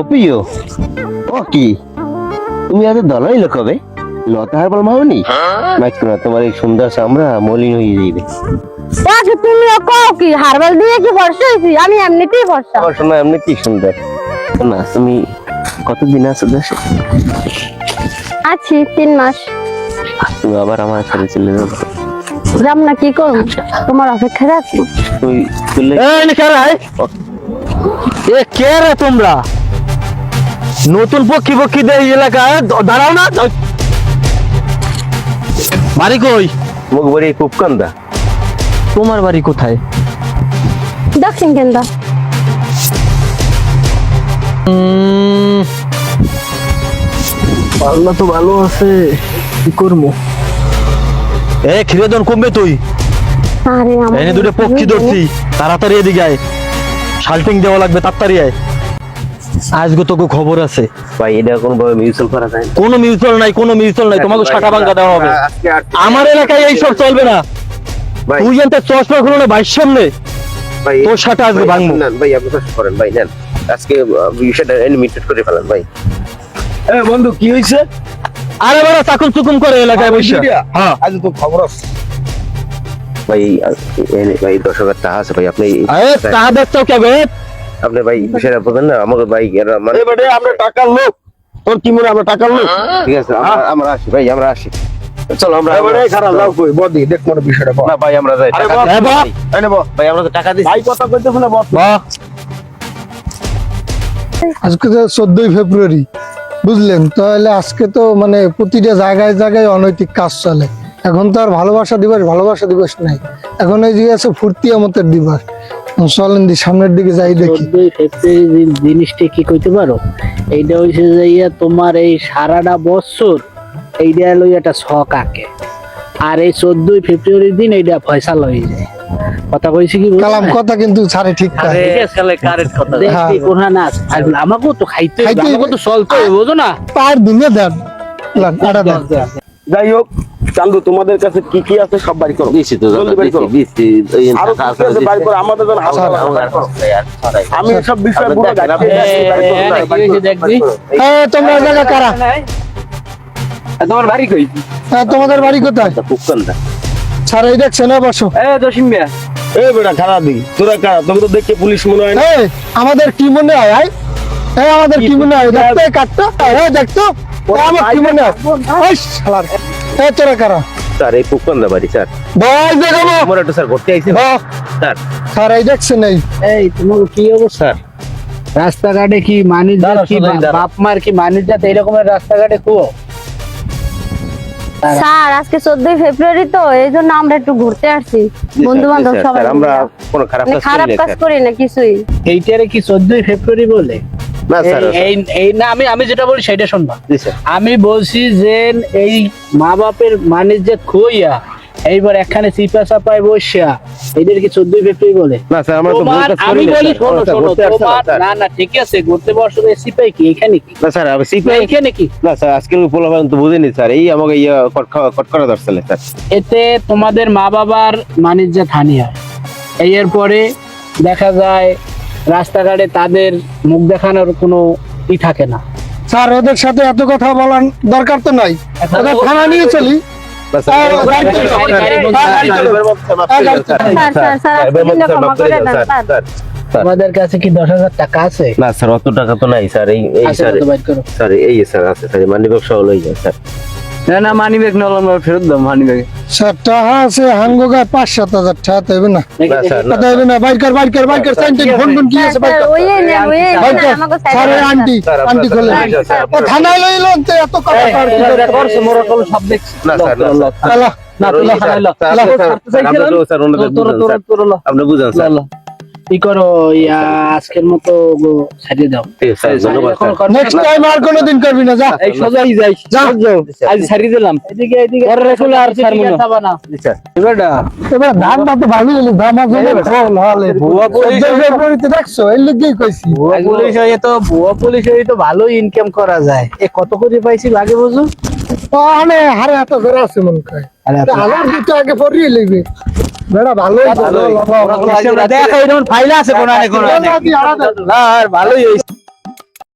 অপিও? ও কি? তুমি এত দলাই লোক হবে? লতা হারবাল মাওনি মাইক না তোমার এই সুন্দর চামড়া মলিন হয়ে যাইবে। আচ্ছা তুমিও কও কি হারবাল দিয়ে কি বর্ষা হয়েছি? আমি এমনিতেই বর্ষা আমার শোনা এমনি কি সুন্দর। না তুমি কতদিন আছো দেশে? আছি তিন মাস। তুমি আবার আমার ছেড়ে চলে যাবে যাম না কি করব? তোমার অপেক্ষায় আছি। তুই চলে এই কারাই এ কে রে তোমরা? নতুন পক্ষী পক্ষী এই এলাকায়। দাঁড়াও না বাড়ি কই? মুখ বড়ি খুব কান্দা তোমার বাড়ি কোথায়? দক্ষিণ কেন্দ্র। উম, আল্লাহ তো ভালো আছে কি করব? এ খিরেদন কমবে তুই? এনে দুটো পক্ষী ধরছি তাড়াতাড়ি এদিকে আয়। শাল্টিং দেওয়া লাগবে তাড়াতাড়ি আয়। আজকে তোকে খবর আছে। ভাই এটা কোন ভাবে মিউচুয়াল করা যায়? না কোনো মিউচুয়াল নাই কোনো মিউচুয়াল নাই তোমাকে শাখা ভাঙ্গা দেওয়া হবে। আমার এলাকায় এইসব চলবে না। ভাই। তুই জানতে চশমা খুলো না বাইশ সামনে। ভাই তোর সাথে আজকে ভাই, ভাঙবো। নেন, ভাই আপনি কষ্ট করেন ভাই নেন। আজকে বিষয়টা এলিমিটেড করে ফেলেন ভাই। এ বন্ধু কি হয়েছে আরে বড় চাকুম চুকুম করে এলাকায় বসে। হ্যাঁ। আজ তো খবর আছে। ভাই ভাই দশ হাজার টাকা আছে ভাই আপনি দেখছ কেবে আপনি ভাই বিষয়টা বলেন না আমাকে ভাই মানে আমরা টাকার লোক। তোর কি মনে আমরা টাকার লোক? ঠিক আছে আমরা- আসি ভাই আমরা আসি। চলো আমরা খারাপ যাও কই? বদি দেখ মনে বিষয়টা না ভাই আমরা যাই টাকা। ভাই। আমরা তো টাকা দিচ্ছি। ভাই কথা কইতেছ না বস আজকে তো চোদ্দই ফেব্রুয়ারি বুঝলেন? তাহলে আজকে তো মানে প্রতিটা জায়গায় জায়গায় অনৈতিক কাজ চলে। এখন তো আর ভালোবাসা দিবস ভালোবাসা দিবস নাই। এখন এই যে আছে ফুর্তি আমতের দিবস। চলেন দি সামনের দিকে যাই দেখি। ফেব্রুয়ারি জিনিসটা কি কইতে পারো? এইটা হইছে যে ইয়া তোমার এই সারাটা বছর এইটা হলো একটা শখ আঁকে। আর এই চোদ্দই ফেব্রুয়ারির দিন এইটা ফয়সাল হয়ে যায়। কথা কইছি কি কালাম কথা কিন্তু ছাড়ে ঠিক আরে, দেখছি কোনটা না আছে। আর আমাকেও তো খাইতে আমাকেও তো চলতে হবে বুঝো না? পার দিনে দেন। আটা দেন। যাই হোক চান্দু তোমাদের কাছে কি কি আছে সব বাড়ি করো। তো জলদি বাড়ি করো। আরও কি আছে বাড়ি করো আমাদের জন্য আচ্ছা, বাড়ি করো। আমি সব বিষয় পুরো এ? হ্যাঁ তোমরা জায়গা কারা? তোমার বাড়ি কই? হ্যাঁ তোমাদের বাড়ি কোথায়? ছাড়া এই দেখছেন না বসো। এ জসিম মিয়া। এই বেটা খারাপ দিই তোরা কারা? তো দেখে পুলিশ মনে হয় না। আমাদের কি মনে হয় আই? এই আমাদের কি মনে হয়? দেখতো কাঠটা এই দেখতো? আমার কি মনে হয়? শালার। এই তোরা কারা? স্যার এই খুব বাড়ি স্যার। ভাই দেখাবো আমার একটু স্যার ঘুরতে আইছি। স্যার। স্যার এই দেখছেন এই। এই তোমার কি অবস্থা? রাস্তাঘাটে কি মানুষ কি বাপ মার কি মানুষ যাতে এরকমের রাস্তাঘাটে কুয়ো? স্যার আজকে চোদ্দই ফেব্রুয়ারি তো এই জন্য আমরা একটু ঘুরতে আসছি। বন্ধু বান্ধব সবাই আমরা। কোনো খারাপ মানে খারাপ কাজ করি না কিছুই। এইটারে কি চোদ্দই ফেব্রুয়ারি বলে? না স্যার এই- না আমি আমি যেটা বলি সেটা শুনবা। আমি বলছি যে এই মা বাপের মানে যে খুইয়া এইবার একখানে চিপা চাপায় বসিয়া এদের কি চোদ্দই ফেব্রুয়ারি বলে। না স্যার আমরা তো আমি বলি শোনো শোনো তোমার না না ঠিক আছে ঘুরতে বসো সিপাই কি এখানে কি? না স্যার আমি সিপি এখানে কি? না স্যার আজকে পোলাপান তো বুঝিনি স্যার। এই আমাকে ইয়ে স্যার। এতে তোমাদের মা বাবার মানিজ্যে হানি হয় এই এর পরে দেখা যায় রাস্তাঘাটে তাদের মুখ দেখানোর কোনো ই থাকে না। স্যার ওদের সাথে এত কথা বলার দরকার তো নাই। থানা নিয়ে চলি। তোমাদের কাছে কি দশ হাজার টাকা আছে? না স্যার অত টাকা তো নাই স্যার এই এই স্যার এই স্যার আছে স্যার মানি ব্যবসা হলোই যায় স্যার। না না মানি ব্যাগ নলাম ফেরত দাও মানি ব্যাগ স্যার টাকা আছে হাঙ্গো গায়ে পাঁচ সাত হাজার টাকা তো হবে না না স্যার না কথা হবে না বাইকার বাইকার বাইকার সাইন টাইন ফোন ফোন কি স্যার, আছে স্যার, বাইকার ওই এই নেন, ওই এই নেন, বাইকার আমাকে স্যার সাইডে ওই রাখুন। আন্টি স্যার, আপনার আন্টি স্যার, খোলে স্যার, স্যার, ও থানায় লইলেন তো এত কথা কর কি দরকার? সব দেখছি না স্যার না স্যার আল্লাহ, না, স্যার, তুলা ওই হারাইলো। স্যার, তুলা স্যার, হারাইলো। স্যার, আপনি তো স্যার ওনাদের বুঝান, স্যার। কি করো ইয়া, আজকের মতো ছাড়িয়ে দাও। নেক্সট টাইম আর কোনোদিন করবি না যা। এই সোজাই যাই যা। আজ ছাড়িয়ে দিলাম। এদিকে এদিকে। পরে রেখো আর ছাড়বো না। জি, স্যার এবার ধানটা তো ভালো হলো ধান আছে ফল হলে ভুয়া পুলিশ- ফেব্রুয়ারিতে দেখছ এর লিগেই কইছি। ভুয়া পুলিশ হয়ে তো ভুয়া পুলিশ হয়ে তো ভালো ইনকাম করা যায়। এ কত করে পাইছি আগে বুঝো? মানে হারে এত করে আছে মন কয় হাজার দুটো আগে পরিয়ে লইবে। বেড়া ভালোই ভালো দেখা এরকম ফাইল আছে কোন না ভালোই হয়েছে।